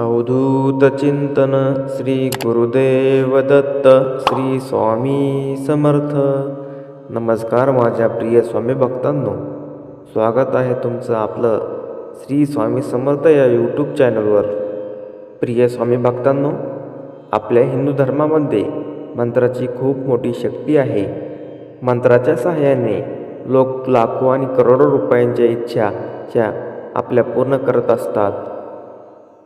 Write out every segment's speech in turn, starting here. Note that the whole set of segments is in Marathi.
अवधूत चिंतन श्री गुरुदेव दत्त श्री स्वामी समर्थ. नमस्कार माझ्या प्रिय स्वामी भक्तांनो. स्वागत आहे तुमचं आपलं श्री स्वामी समर्थ या यूट्यूब चॅनलवर प्रिय स्वामी भक्तांनो आपल्या हिंदू धर्मामध्ये मंत्राची खूप मोठी शक्ती आहे. मंत्राच्या सहाय्याने लोक लाखो आणि करोडो रुपयांच्या इच्छा ज्या आपल्या पूर्ण करत असतात.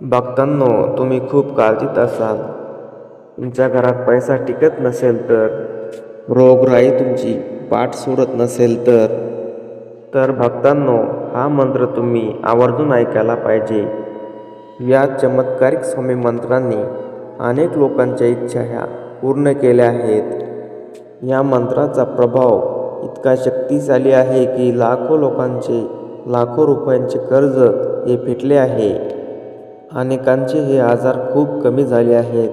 भक्तांनो तुम्ही खूप काळजीत असाल. तुमच्या घरात पैसा टिकत नसेल तर रोगराई तुमची पाठ सोडत नसेल तर. तर भक्तांनो हा मंत्र तुम्ही आवर्जून ऐकायला पाहिजे. या चमत्कारिक स्वामी मंत्रांनी अनेक लोकांच्या इच्छा ह्या पूर्ण केल्या आहेत. या मंत्राचा प्रभाव इतका शक्तिशाली आहे की लाखो लोकांचे लाखो रुपयांचे कर्ज हे फिटले आहे. अनेकांचे हे आजार खूप कमी झाले आहेत.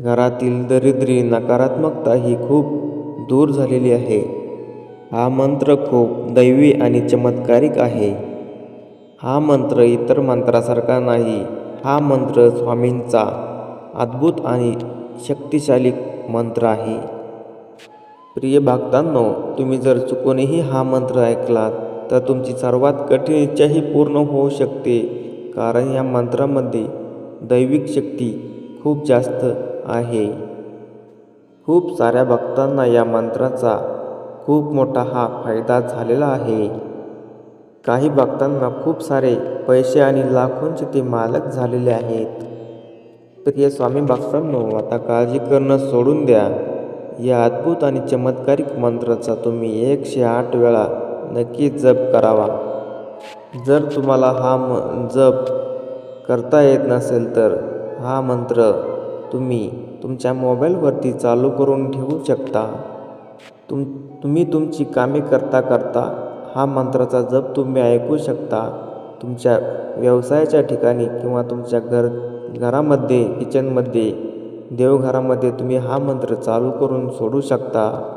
घरातील दरिद्री नकारात्मकता ही खूप दूर झालेली आहे. हा मंत्र खूप दैवी आणि चमत्कारिक आहे. हा मंत्र इतर मंत्रासारखा नाही. हा मंत्र स्वामींचा अद्भुत आणि शक्तिशाली मंत्र आहे. प्रिय भक्तांनो तुम्ही जर चुकूनही हा मंत्र ऐकलात तर तुमची सर्वात कठीण इच्छाही पूर्ण होऊ शकते. कारण या मंत्रामध्ये दैविक शक्ती खूप जास्त आहे. खूप साऱ्या भक्तांना या मंत्राचा खूप मोठा हा फायदा झालेला आहे. काही भक्तांना खूप सारे पैसे आणि लाखोंचे ते मालक झालेले आहेत. तर या स्वामी भक्तांनो आता काळजी करणं सोडून द्या. या अद्भुत आणि चमत्कारिक मंत्राचा तुम्ही एकशे आठ वेळा नक्कीच जप करावा. जर तुम्हाला हा म जप करता येत नसेल तर हा मंत्र तुम्ही तुमच्या मोबाईलवरती चालू करून ठेवू शकता. तुम तुम्ही तुमची कामे करता करता हा मंत्राचा जप तुम्ही ऐकू शकता. तुमच्या व्यवसायाच्या ठिकाणी किंवा तुमच्या घर घरामध्ये किचनमध्ये देवघरामध्ये तुम्ही हा मंत्र चालू करून सोडू शकता.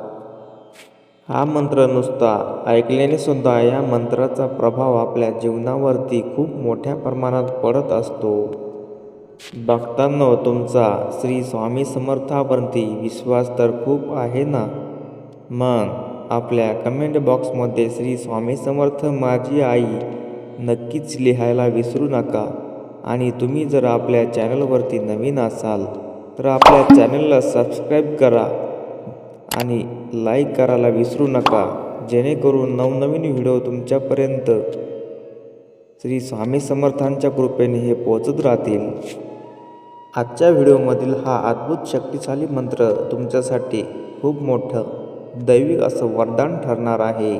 हा मंत्र नुसता ऐकल्याने सुद्धा या मंत्राचा प्रभाव आपल्या जीवनावरती खूप मोठ्या प्रमाणात पडत असतो. भक्तांनो तुमचा श्री स्वामी समर्थावरती विश्वास तर खूप आहे ना? मग आपल्या कमेंट बॉक्समध्ये श्री स्वामी समर्थ माझी आई नक्कीच लिहायला विसरू नका आणि तुम्ही जर आपल्या चॅनलवरती नवीन असाल तर आपल्या चॅनलला सबस्क्राईब करा. आणि लाईक करायला विसरू नका. जेणेकरून नवनवीन व्हिडिओ तुमच्यापर्यंत श्री स्वामी समर्थांच्या कृपेने हे पोचत राहतील. आजच्या व्हिडिओमधील हा अद्भुत शक्तिशाली मंत्र तुमच्यासाठी खूप मोठं दैविक असं वरदान ठरणार आहे.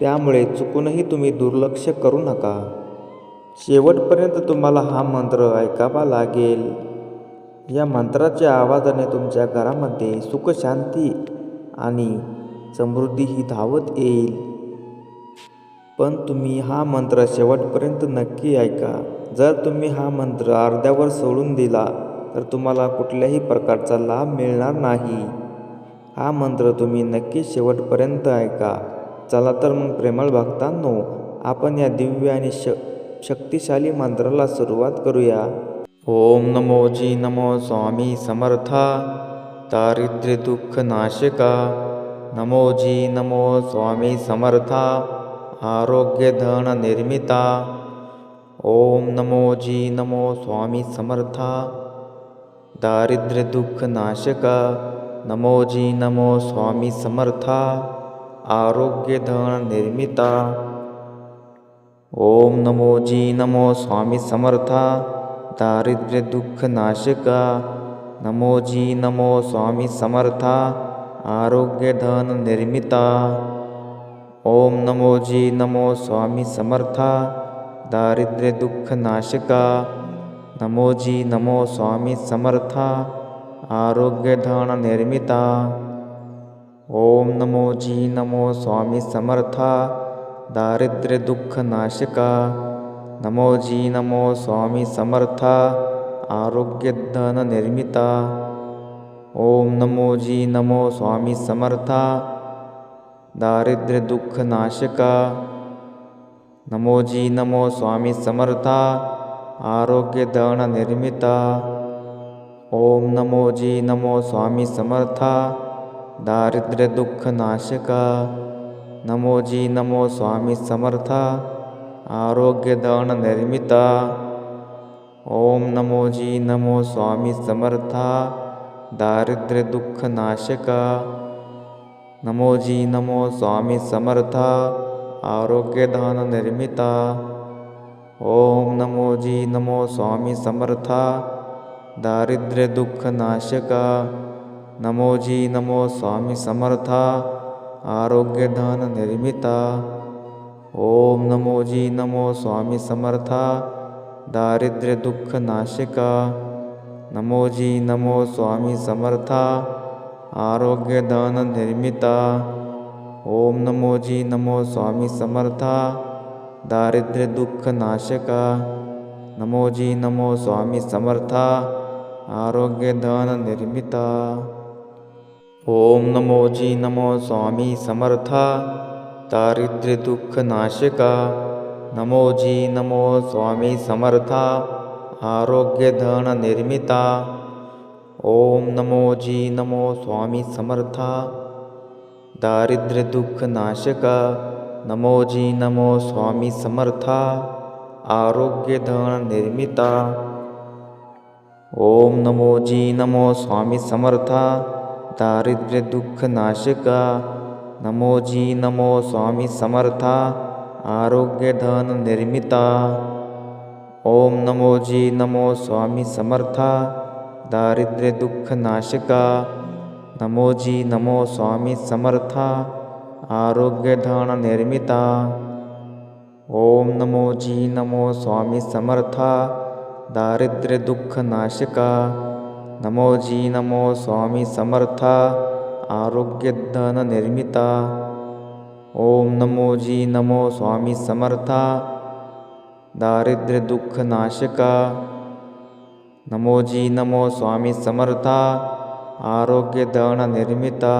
त्यामुळे चुकूनही तुम्ही दुर्लक्ष करू नका. शेवटपर्यंत तुम्हाला हा मंत्र ऐकावा लागेल. या मंत्राच्या आवाजाने तुमच्या घरामध्ये सुख शांती आणि समृद्धी ही धावत येईल. पण तुम्ही हा मंत्र शेवटपर्यंत नक्की ऐका. जर तुम्ही हा मंत्र अर्ध्यावर सोडून दिला तर तुम्हाला कुठल्याही प्रकारचा लाभ मिळणार नाही. हा मंत्र तुम्ही नक्की शेवटपर्यंत ऐका. चला तर मग प्रेमळ भक्तांनो आपण या दिव्य आणि श शक्तिशाली मंत्राला सुरुवात करूया. ओम नमो जी नमो स्वामी समर्था दारिद्र्य दुःख नाशिका नमो जी नमो स्वामी समर्था आरोग्य धन निर्मिता ओम नमो जी नमो स्वामी समर्था दारिद्र्य दुःख नाशका नमो जी नमो स्वामी समर्था आरोग्य धन निर्मिता ओम नमो जी नमो स्वामी समर्था दारिद्र्यदुःखनाशिका। नमो जि नमो स्वामी समर्था आरोग्यधननिर्मिता। ॐ नमो जी नमो स्वामी समर्था दारिद्र्यदुःखनाशिका। नमोजि नमो स्वामी समर्था आरोग्यधननिर्मिता। ॐ नमो जि नमो स्वामी समर्था दारिद्र्यदुःखनाशिका। नमोजी नमो स्वामी समर्था आरोग्य धन निर्मिता। ओम नमो जी नमो स्वामी समर्था दारिद्र्य दुःख नाशका। नमोजी नमो स्वामी समर्था आरोग्यधन निर्मिता। ओम नमो जी नमो स्वामी समर्था दारिद्र्य दुःख नाशका। नमोजी नमो स्वामी समर्था आरोग्यदान निर्मिता। ओम नमो जी नमो स्वामी समर्था। दारिद्र्य दुःख नाशका। नमो जी नमो स्वामी समर्था। आरोग्यदान निर्मिता। ओम नमो जी नमो स्वामी समर्था। दारिद्र्य दुःख नाशका। नमो जी नमो स्वामी समर्था। आरोग्यदान निर्मिता। ओम नमो जी नमो स्वामी समर्था दारिद्र्य दुःख नाशिका। नमो जी नमो स्वामी समर्था आरोग्यदान निर्मिता। ओम नमो जी नमो स्वामी समर्था दारिद्र्य दुःख नाशका। नमो जी नमो स्वामी समर्था आरोग्यदान निर्मिता। ओम नमो जी नमो स्वामी समर्था दारिद्र्य दुःख नमो जी नमो स्वामी समर्था। आरोग्यधननिर्मिता। ओम नमो जी नमो स्वामी समर्था। दारिद्र्यदुःखनाशिका। दुःख नमो जी नमो स्वामी समर्था। आरोग्यधननिर्मिता। ओम नमो जी नमो स्वामी समर्था। दारिद्र्यदुःखनाशिका। नमो जि नमो स्वामी समर्थ आरोग्यधन निर्मिता। ॐ नमो जि नमो स्वामी समर्थ दारिद्र्यदुःखनाशिका नमो जि नमो स्वामी समर्था आरोग्यधन निर्मिता। ॐ नमो जि नमो स्वामी समर्था दारिद्र्यदुःखनाशिका नमो जि नमो स्वामी समर्था स्वामी समर्था आरोग्यधन निर्मिता ओम नमो जी नमो स्वामी समर्था दारिद्र्य दुःख नाशका नमो जी नमो स्वामी समर्था आरोग्यधन निर्मिता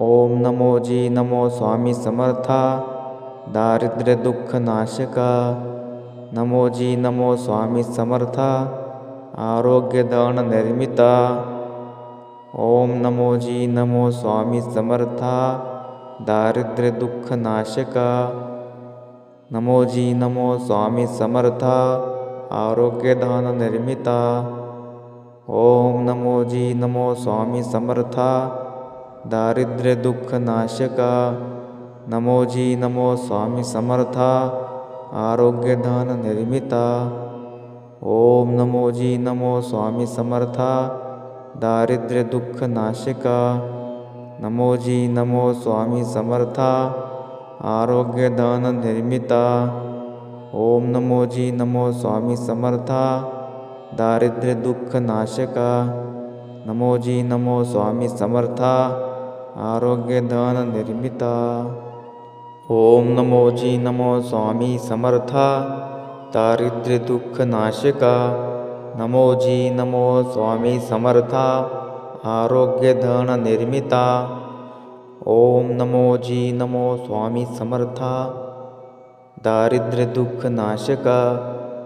ओम नमो जी नमो स्वामी समर्था दारिद्र्य दुःख नाशका नमो जी नमो स्वामी समर्था आरोग्यधन निर्मिता ओम नमो जी नमो स्वामी समर्था दारिद्र्य दुःख नाशका। नमो जी नमो स्वामी समर्था आरोग्यधन निर्मिता। ओम नमो जी नमो स्वामी समर्था दारिद्र्य दुःख नाशका। नमो जी नमो स्वामी समर्था आरोग्यधन निर्मिता। ओम नमो जी नमो स्वामी समर्था दारिद्र्य दुख नाशिका। नमो जी नमो स्वामी समर्था। आरोग्यधन निर्मिता। ओम नमो जी नमो स्वामी समर्था। दारिद्र्य दुख नाशिका। नमो जी नमो स्वामी समर्था। आरोग्यधन निर्मिता। ओम नमो जी नमो स्वामी समर्था। दारिद्र्य नमोजी नमो स्वामी समर्था आरोग्यधन निर्मिता। ओम नमोजी नमो स्वामी समर्था दारिद्र्य दुःख नाशका।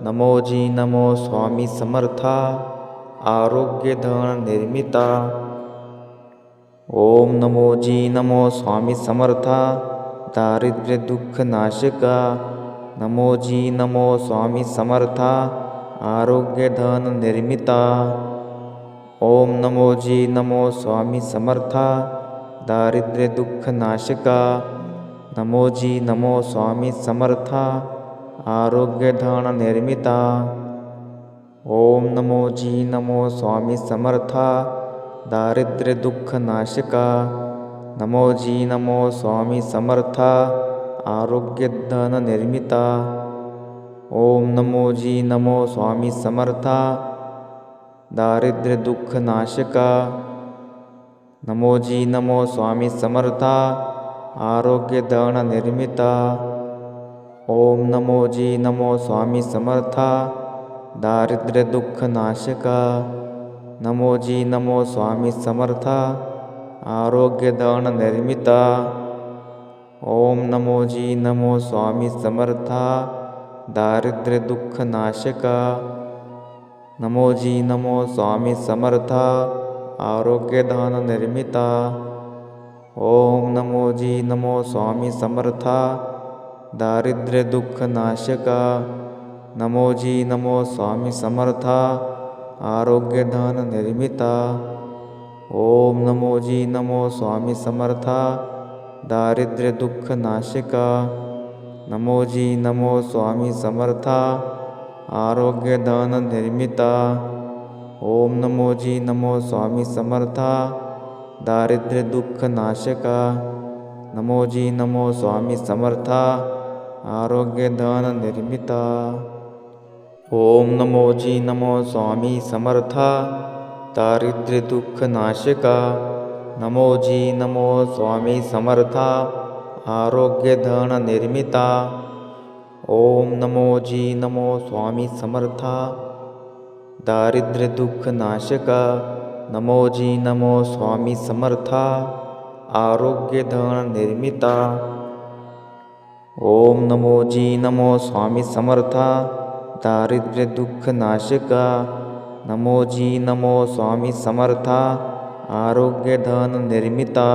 नमोजी नमो स्वामी समर्था आरोग्यधन निर्मिता। ओम नमोजी नमो स्वामी समर्था दारिद्र दुःख नाशका। नमोजी नमो स्वामी समर्था आरोग्यधननिर्मिता ॐ नमो जि नमो स्वामी समर्था। दारिद्र्यदुःखनाशिका नमो जि नमो स्वामी समर्था। आरोग्यधननिर्मिता ॐ नमो जी नमो स्वामी समर्था। दारिद्र्यदुःखनाशिका नमो जि नमो स्वामी समर्था। आरोग्यधननिर्मिता ओम नमो जी नमो स्वामी समर्था। दारिद्र्य दुःख नाशिका। नमो जी नमो स्वामी समर्था। आरोग्यधन निर्मिता। ओम नमो जी नमो स्वामी समर्था। दारिद्र्य दुःख नाशका। नमो जी नमो स्वामी समर्था। आरोग्यदान निर्मिता। ओम नमो जी नमो स्वामी समर्था दारिद्र्य दुःख नाशका। नमो जी नमो स्वामी समर्था। आरोग्यदान निर्मिता। ओम नमो जी नमो स्वामी समर्था। दारिद्र्य दुःख नाशका। नमो जी नमो स्वामी समर्था। आरोग्यदान निर्मिता। ओम नमो जी नमो स्वामी समर्था। दारिद्र्य नमोजी नमो स्वामी समर्था आरोग्यदान निर्मिता। ओम नमो जी नमो स्वामी समर्था दारिद्र्य दुःख नाशका। नमो जी नमो स्वामी समर्था आरोग्यदान निर्मिता। ओम नमोजी नमो स्वामी समर्था दारिद्र्य दुःख नाशका। नमोजी नमो स्वामी समर्था आरोग्यधन निर्मिता। ओम नमो जी नमो स्वामी समर्था। दारिद्र दुःख नाशका। नमो जी नमो स्वामी समर्था। आरोग्यधन निर्मिता। ओम नमो जी नमो स्वामी समर्था। दारिद्र दुःख नाशका। नमो जी नमो स्वामी समर्था। आरोग्यधन निर्मिता।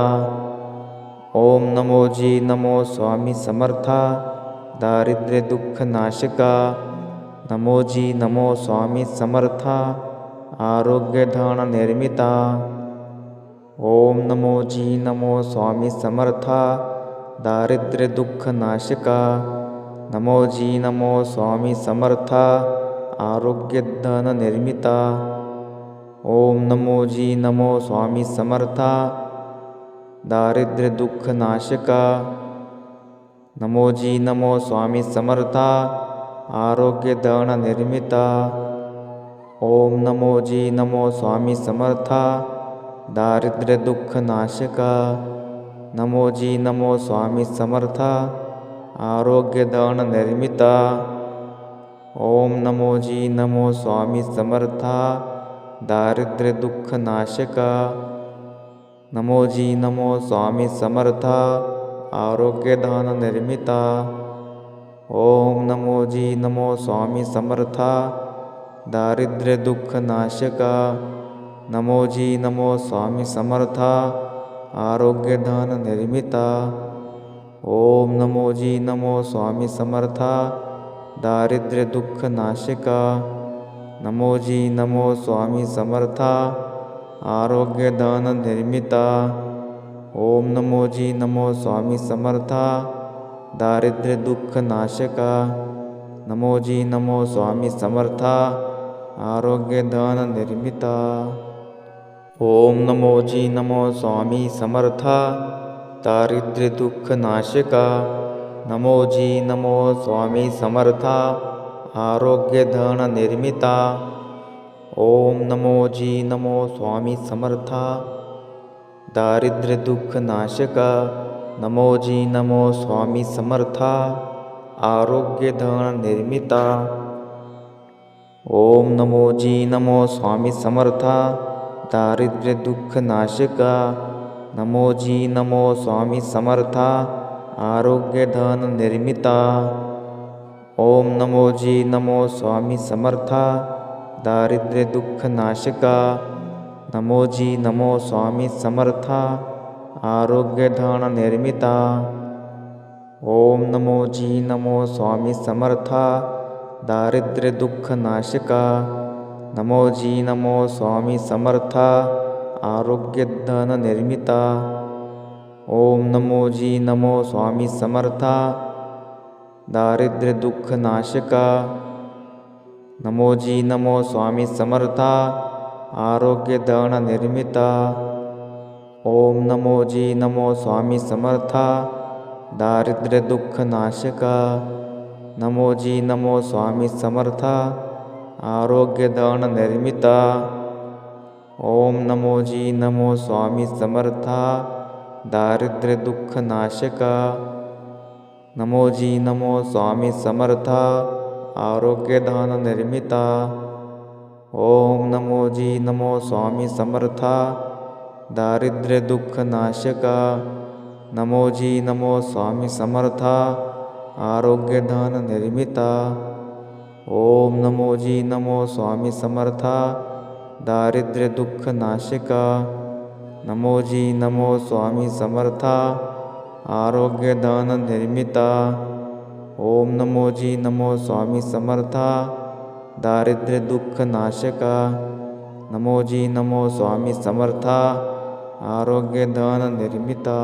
ओम नमो जी नमो स्वामी समर्था दारिद्र्य दुःख नाशिका नमो जी नमो स्वामी समर्था आरोग्यधन निर्मिता ओम नमो जी नमो स्वामी समर्था दारिद्र्य दुःख नाशिका नमो जी नमो स्वामी समर्था आरोग्यधन निर्मिता ओम नमो जी नमो स्वामी समर्था दारिद्र्यदुःखनाशका। नमोजी नमो स्वामी समर्था आरोग्यदाननिर्मिता। ॐ नमोजी नमो स्वामी समर्था दारिद्र्यदुःखनाशका। नमोजी नमो स्वामी समर्था आरोग्यदाननिर्मिता। ॐ नमोजी नमो स्वामी समर्था दारिद्र्यदुःखनाशका। नमोजी नमो जी नमो स्वामी समर्था आरोग्यदान निर्मिता। ओम नमो जी नमो स्वामी समर्था दारिद्र्य दुःख नाशका। नमो जी नमो स्वामी समर्था आरोग्यदान निर्मिता। ओम नमो जी नमो स्वामी समर्था दारिद्र्य दुःख नाशिका। नमो जी नमो स्वामी समर्था आरोग्यदान निर्मिता। ओम नमो जी नमो स्वामी समर्था। दारिद्र्य दुःख नाशका। नमो जी नमो स्वामी समर्था। आरोग्यदान निर्मिता। ओम नमो जी नमो स्वामी समर्था। दारिद्र्य दुःख नाशिका। नमो जी नमो स्वामी समर्था। आरोग्य धन निर्मिता। ओम नमो जी नमो स्वामी समर्था। दारिद्र्य दुःख नाशका। नमो जी नमो स्वामी समर्था। आरोग्य धन निर्मिता। ओम नमो जी नमो स्वामी समर्था। दारिद्र्य दुःख नाशका। नमो जी नमो स्वामी समर्था। आरोग्यधन निर्मिता। ओम नमो जी नमो स्वामी समर्था। दारिद्र्य दुःख नाशका नमो जी नमो स्वामी समर्था आरोग्यधन निर्मिता ओम नमो जी नमो स्वामी समर्था दारिद्र्य दुःख नाशका नमो जी नमो स्वामी समर्था आरोग्यधन निर्मिता ओम नमो जी नमो स्वामी समर्था दारिद्र्य दुःख नाशका नमोजी नमो स्वामी समर्था आरोग्यधन निर्मिता। ओम नमो जी नमो स्वामी समर्था दारिद्र्य दुःख नाशका। नमो जी नमो स्वामी समर्था आरोग्यधन निर्मिता। ओम नमो जी नमो स्वामी समर्था दारिद्र्य दुःख नाशका। नमो जी नमो स्वामी समर्था आरोग्यदान निर्मिता ओम नमो जी नमो स्वामी समर्था। दारिद्र्य दुःख नाशका। नमो जी नमो स्वामी समर्था। आरोग्यधन निर्मिता ओम नमो जी नमो स्वामी समर्था। दारिद्र्य दुख नाशिका। नमो जी नमो स्वामी समर्था। आरोग्यधन निर्मिता ओम नमो जी नमो स्वामी समर्था। दारिद्र्य दुःख नाशका। नमो जी नमो स्वामी समर्था। आरोग्य धन निर्मिता।